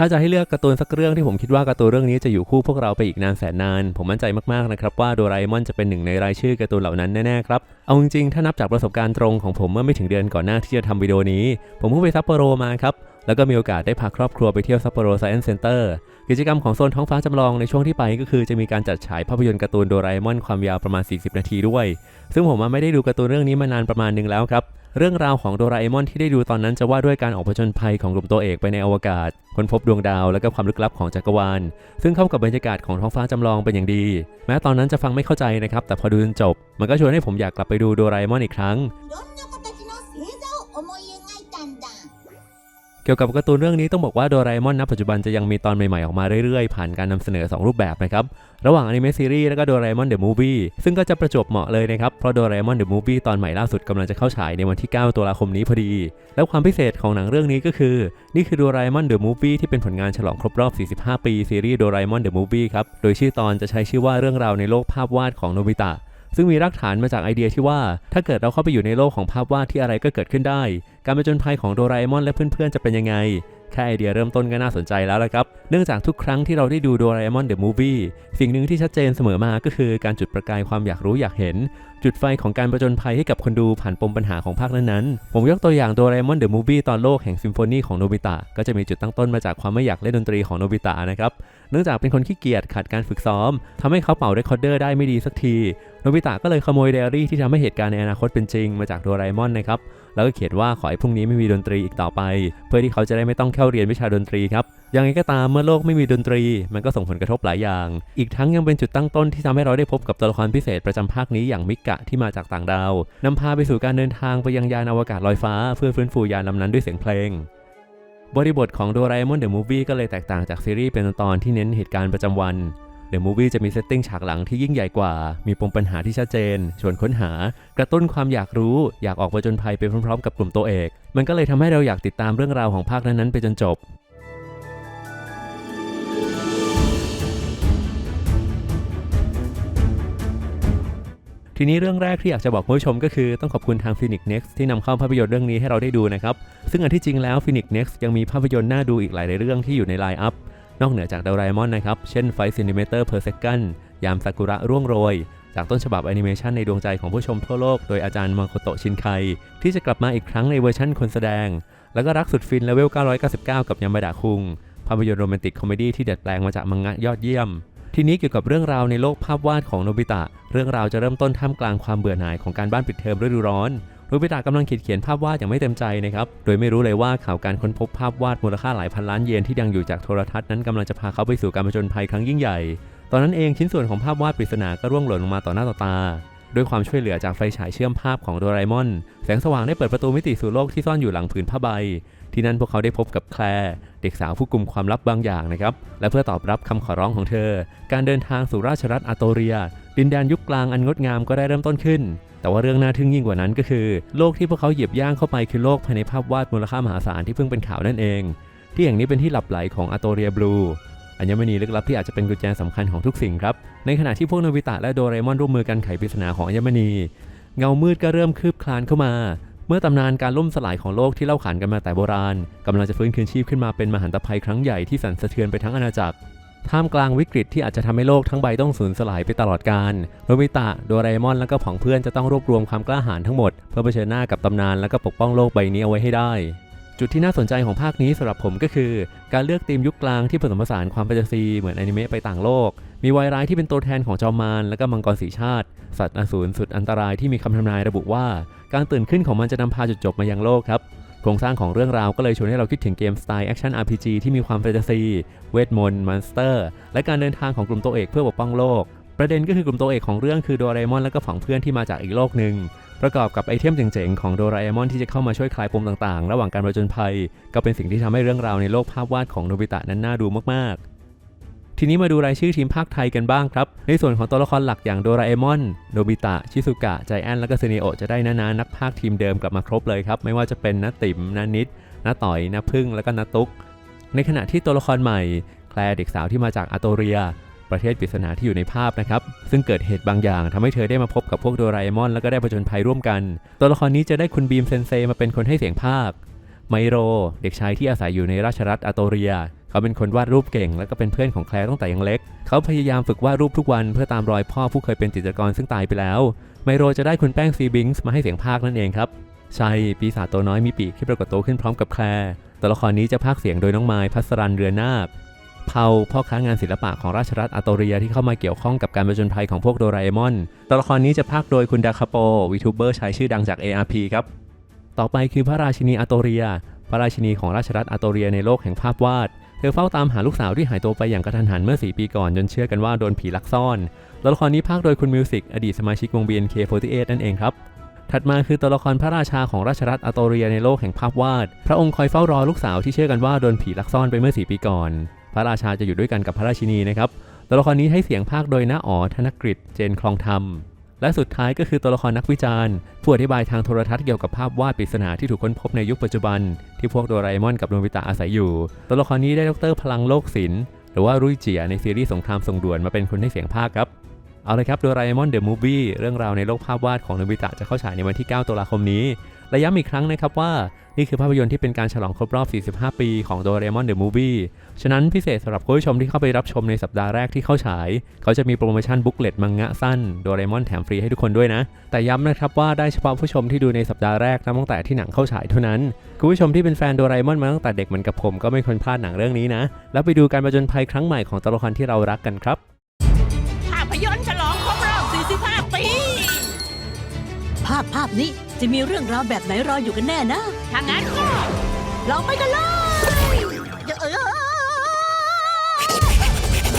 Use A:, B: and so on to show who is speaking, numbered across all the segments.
A: ถ้าจะให้เลือกการ์ตูนสักเรื่องที่ผมคิดว่าการ์ตูนเรื่องนี้จะอยู่คู่พวกเราไปอีกนานแสนนาน ผมมั่นใจมากๆนะครับว่าโดราเอมอนจะเป็นหนึ่งในรายชื่อการ์ตูนเหล่านั้นแน่ๆครับ เอาจริงๆ ถ้านับจากประสบการณ์ตรงของผมเมื่อไม่ถึงเดือนก่อนหน้าที่จะทำวิดีโอนี้ ผมเพิ่งไปซัปโปโรมาครับ แล้วก็มีโอกาสได้พาครอบครัวไปเที่ยวซัปโปโรไซเอนซ์เซ็นเตอร์ กิจกรรมของโซนท้องฟ้าจำลองในช่วงที่ไปก็คือจะมีการจัดฉายภาพยนตร์การ์ตูนโดราเอมอนความยาวประมาณ 40 นาทีด้วย ซึ่งผมไม่ได้ดูการ์ตูนเรื่องนี้มานานประมาณหนึงแล้วครับ เรื่องราวของโดราเอมอนที่ได้ดูตอนนั้นจะว่าด้วยการออกผจญภัยของกลุ่มตัวเอกไปในอวกาศ ค้นพบดวงดาวและก็ความลึกลับของจักรวาล ซึ่งเข้ากับบรรยากาศของท้องฟ้าจำลองเป็นอย่างดี แม้ตอนนั้นจะฟังไม่เข้าใจนะครับ แต่พอดูจนจบ มันก็ชวนให้ผมอยากกลับไปดูโดราเอมอนอีกครั้ง กี่ยวกับการ์ตูนเรื่องนี้ต้องบอกว่าโดราเอมอนณปัจจุบันจะยังมีตอนใหม่ๆออกมาเรื่อยๆ ผ่านการนำเสนอ 2 รูปแบบนะครับ ระหว่างอนิเมะซีรีส์และก็โดราเอมอนเดอะมูฟวี่ซึ่งก็จะประจบเหมาะเลยนะครับ เพราะโดราเอมอนเดอะมูฟวี่ตอนใหม่ล่าสุดกำลังจะเข้าฉายในวันที่ 9 ตุลาคมนี้พอดี แล้วความพิเศษของหนังเรื่องนี้ก็คือ นี่คือโดราเอมอนเดอะมูฟวี่ที่เป็นผลงานฉลองครบรอบ 45 ปีซีรีส์โดราเอมอนเดอะมูฟวี่ครับโดยชื่อตอนจะใช้ชื่อว่าเรื่องราวในโลกภาพวาดของโนบิตะ ซึ่งมีรากฐานมาจากไอเดียที่ว่า ถ้าเกิดเราเข้าไปอยู่ในโลกของภาพวาดที่อะไรก็เกิดขึ้นได้ การผจนภัยของโดราเอมอนและเพื่อนๆจะเป็นยังไง แค่ไอเดียเริ่มต้นก็น่าสนใจแล้วละครับ เนื่องจากทุกครั้งที่เราได้ดูโดราเอมอนเดอะมูฟวี่สิ่งหนึ่งที่ชัดเจนเสมอมาก็คือการจุดประกายความอยากรู้อยากเห็น จุดไฟของการประจนภัยให้กับคนดูผ่านปมปัญหาของภาคนั้นๆ ผมยกตัวอย่างโดราเอมอนเดอะมูฟวี่ตอนโลกแห่งซิมโฟนีของโนบิตะก็จะมีจุดตั้งต้นมาจากความไม่อยากเล่นดนตรีของโนบิตะนะครับ เนื่องจากเป็นคนขี้เกียจขาดการฝึกซ้อมทำให้เขาเป่าเรคคอร์เดอร์ได้ไม่ดีสักที โนบิตะก็เลยขโมยไดอารี่ที่ทำให้เหตุการณ์ในอนาคตเป็นจริงมาจากโดราเอมอนนะครับ แล้วก็เขียนว่าขอให้พรุ่งนี้ไม่มีดนตรีอีกต่อไป เพื่อที่เขาจะได้ไม่ต้องเข้าเรียนวิชาดนตรีครับยังไงก็ตามเมื่อโลกไม่มีดนตรี มันก็ส่งผลกระทบหลายอย่าง อีกทั้งยังเป็นจุดตั้งต้นที่ทำให้เราได้พบกับตัวละครพิเศษประจำภาคนี้อย่างมิกะที่มาจากต่างดาวนำพาไปสู่การเดินทางไปยังยานอวกาศลอยฟ้า เพื่อฟื้นฟูยานลำนั้นด้วยเสียงเพลงบริบทของโดราเอมอนเดอะมูฟวี่ก็เลยแตกต่างจากซีรีส์เป็นตอนที่เน้นเหตุการณ์ประจำวัน เดอะมูฟวี่จะมีเซตติ้งฉากหลังที่ยิ่งใหญ่กว่า มีปมปัญหาที่ชัดเจน ชวนค้นหา กระตุ้นความอยากรู้ อยากออกมาจนภัยไปพร้อมๆ กับกลุ่มตัวเอก มันก็เลยทำให้เราอยากติดตามเรื่องราวของภาคนั้นๆไปจนจบทีนี้เรื่องแรกที่อยากจะบอกผู้ชมก็คือต้องขอบคุณทาง Phoenix Next ที่นำเข้าภาพยนตร์เรื่องนี้ให้เราได้ดูนะครับ ซึ่งอันที่จริงแล้ว Phoenix Next ยังมีภาพยนตร์น่าดูอีกหลายเรื่องที่อยู่ในไลน์อัพ นอกเหนือจาก d o r a e m o n นะครับ เช่น5 cm per second ยามซากุระร่วงโรย จากต้นฉบับแอนิเมชันในดวงใจของผู้ชมทั่วโลก โดยอาจารย์มาโคโตชินไค ที่จะกลับมาอีกครั้งในเวอร์ชั่นคนแสดง แล้วก็รักสุดฟินเลเวล 999 กับยามาดะคุง ภาพยนตร์โรแมนติกคอมเมดี้ที่ดัดแปลงมาจากมังงะยอดเยี่ยม ทีนี้เกี่ยวกับเรื่องราวในโลกภาพวาดของโนบิตะ เรื่องราวจะเริ่มต้นท่ามกลางความเบื่อหน่ายของการบ้านปิดเทอมฤดูร้อน โนบิตะกำลังขีดเขียนภาพวาดอย่างไม่เต็มใจนะครับ โดยไม่รู้เลยว่าข่าวการค้นพบภาพวาดมูลค่าหลายพันล้านเยนที่ดังอยู่จากโทรทัศน์นั้นกำลังจะพาเขาไปสู่การผจญภัยครั้งยิ่งใหญ่ ตอนนั้นเองชิ้นส่วนของภาพวาดปริศนาก็ร่วงหล่นลงมาต่อหน้าต่อตา ด้วยความช่วยเหลือจากไฟฉายเชื่อมภาพของโดราเอมอน แสงสว่างได้เปิดประตูมิติสู่โลกที่ซ่อนอยู่หลังผืนผ้าใบ ที่นั่นพวกเขาได้พบกับแคลร์เด็กสาวผู้กลุ่มความลับบางอย่างนะครับ และเพื่อตอบรับคำขอร้องของเธอ การเดินทางสู่ราชรัฐอาโตเรีย ดินแดนยุคกลางอันงดงามก็ได้เริ่มต้นขึ้น แต่ว่าเรื่องน่าทึ่งยิ่งกว่านั้นก็คือ โลกที่พวกเขาเหยียบย่างเข้าไปคือโลกภายในภาพวาดมูลค่ามหาศาลที่เพิ่งเป็นข่าวนั่นเอง ที่อย่างนี้เป็นที่หลับไหลของอาโตเรียบลูอัญมณีลึกลับที่อาจจะเป็นกุญแจสำคัญของทุกสิ่งครับ ในขณะที่พวกโนบิตะและโดเรมอนร่วมมือกันไขปริศนาของอัญมณี เงามืดก็เริ่มคืบคลานเข้ามา เมื่อตำนานการล่มสลายของโลกที่เล่าขานกันมาแต่โบราณกำลังจะฟื้นคืนชีพขึ้นมาเป็นมหันตภัยครั้งใหญ่ที่สั่นสะเทือนไปทั้งอาณาจักร ท่ามกลางวิกฤตที่อาจจะทำให้โลกทั้งใบต้องสูญสลายไปตลอดกาลโนบิตะโดราเอมอนและก็ผองเพื่อนจะต้องรวบรวมความกล้าหาญทั้งหมด เพื่อเผชิญหน้ากับตำนานและก็ปกป้องโลกใบนี้เอาไว้ให้ได้ จุดที่น่าสนใจของภาคนี้สำหรับผมก็คือ การเลือกธีมยุคกลางที่ผสมผสานความแฟนตาซีเหมือนอนิเมะไปต่างโลก มีวายร้ายที่เป็นตัวแทนของจอมมารและก็มังกรสีชาติ สัตว์อสูรสุดอันตรายที่มีคำทำนายระบุว่า การตื่นขึ้นของมันจะนำพาจุดจบมายังโลกครับโครงสร้างของเรื่องราวก็เลยชวนให้เราคิดถึงเกมสไตล์แอคชั่น RPG ที่มีความแฟนตาซี เวทมนต์มอนสเตอร์ และการเดินทางของกลุ่มตัวเอกเพื่อปกป้องโลก ประเด็นก็คือกลุ่มตัวเอกของเรื่องคือโดราเอมอนและก็ฝังเพื่อนที่มาจากอีกโลกหนึ่ง ประกอบกับไอเทมเจ๋งๆ ของโดราเอมอนที่จะเข้ามาช่วยคลายปมต่างๆ ระหว่างการประจนภัย ก็เป็นสิ่งที่ทำให้เรื่องราวในโลกภาพวาดของโนบิตะนั้นน่าดูมากๆ ทีนี้มาดูรายชื่อทีมภาคไทยกันบ้างครับ ในส่วนของตัวละครหลักอย่างโดราเอมอนโนบิตะ ชิซุกะ ใจแอน และก็เซเนโอจะได้นานานักภาคทีมเดิมกลับมาครบเลยครับ ไม่ว่าจะเป็นนาติ๋มนานิดนาต่อยนาพึ่ง และก็นาตุก ในขณะที่ตัวละครใหม่แคลร์เด็กสาวที่มาจากอาโตเรีย ประเทศปริศนาที่อยู่ในภาพนะครับ ซึ่งเกิดเหตุบางอย่างทำให้เธอได้มาพบกับพวกโดราเอมอนแล้วก็ได้ผจญภัยร่วมกัน ตัวละครนี้จะได้คุณบีมเซนเซมาเป็นคนให้เสียงภาค ไมโร เด็กชายที่อาศัยอยู่ในราชรัฐอาโตเรีย เขาเป็นคนวาดรูปเก่ง และก็เป็นเพื่อนของแคลร์ตั้งแต่ยังเล็ก เขาพยายามฝึกวาดรูปทุกวันเพื่อตามรอยพ่อผู้เคยเป็นจิตรกรซึ่งตายไปแล้ว ไมโรจะได้คุณแป้งซีบิงส์มาให้เสียงภาคนั่นเองครับใช่ปีศาจตัวน้อยมีปีกที่ปรากฏตัวขึ้นพร้อมกับแคลร์ตัวละครนี้จะพากย์เสียงโดยน้องไม้พัสรันเรือนาบ เผาพ่อค้างานศิลปะของราชรัฐอาโตเรียที่เข้ามาเกี่ยวข้องกับการประจนภัยของพวกโดราเอมอน ตัวละครนี้จะพากโดยคุณดาคาโปวีทูเบอร์ชายชื่อดังจาก ARP ครับ ต่อไปคือพระราชินีอาโตเรีย พระราชินีของราชรัฐอาโตเรียในโลกแห่งภาพวาด เธอเฝ้าตามหาลูกสาวที่หายตัวไปอย่างกระทันหันเมื่อ 4 ปีก่อนจนเชื่อกันว่าโดนผีลักซ่อน ตัวละครนี้พากโดยคุณมิวสิกอดีตสมาชิกวง BNK48 นั่นเองครับถัดมาคือตัวละครพระราชาของราชรัฐอาโตเรียในโลกแห่งภาพวาด พระองค์คอยเฝ้ารอลูกสาวที่เชื่อกันว่าโดนผีลักซ่อนไปเมื่อ4ปีก่อน ระราชาจะอยู่ด้วยกันกับพระราชินีนะครับตัวละครนี้ให้เสียงภาคโดยน้าอ๋อธนกฤษเจนคลองธรรม และสุดท้ายก็คือตัวละครนักวิจารณ์ ผู้อธิบายทางโทรทัศน์เกี่ยวกับภาพวาดปริศนาที่ถูกค้นพบในยุคปัจจุบัน ที่พวกโดราเอมอนกับโนบิตะอาศัยอยู่ ตัวละครนี้ได้ดรพลังโลกศิลป์หรือว่ารุ่ยเจียในซีรีส์สงครามส่งด่วนมาเป็นคนให้เสียงภาคครับ เอาเลยครับโดราเอมอนเดอะมูฟวี่เรื่องราวในโลกภาพวาดของโนบิตะจะเข้าฉายในวันที่ 9 ตุลาคมนี้ และย้ำอีกครั้งนะครับว่า นี่คือภาพยนตร์ที่เป็นการฉลองครบรอบ 45 ปีของโดราเอมอนเดอะมูฟวี่ฉะนั้นพิเศษสำหรับผู้ชมที่เข้าไปรับชมในสัปดาห์แรกที่เข้าฉาย เขาจะมีโปรโมชั่นบุ๊กเลตมังงะสั้นโดราเอมอนแถมฟรีให้ทุกคนด้วยนะ แต่ย้ำนะครับว่าได้เฉพาะผู้ชมที่ดูในสัปดาห์แรกนับตั้งแต่ที่หนังเข้าฉายเท่านั้นคุณผู้ชมที่เป็นแฟนโดราเอมอนมาตั้งแต่เด็กเหมือนกับผมก็ไม่ควรพลาดหนังเรื่องนี้นะแล้วไปดูการประจนภัยครั้งใหม่ของตัวละครที่เรารักกันครับ
B: ภาพ
C: ภาพนี้จะมีเรื่องราวแบบไหนรออยู่กันแน่นะ
B: ถ้างั้นก็
C: เราไปกันเลย
B: เอ้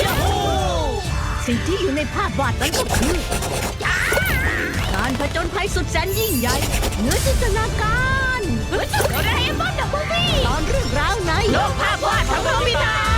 B: อยู
C: สิ่งที่อยู่ในภาพวาดนั้นก็คือ การผจญภัยสุดแสนยิ่งใหญ่เหนือจินตนาการ โด
B: เรมอนเดอะมูฟวี่ต
C: อนเรื่องราวใน โลก
B: ภาพวาดของโนบิตา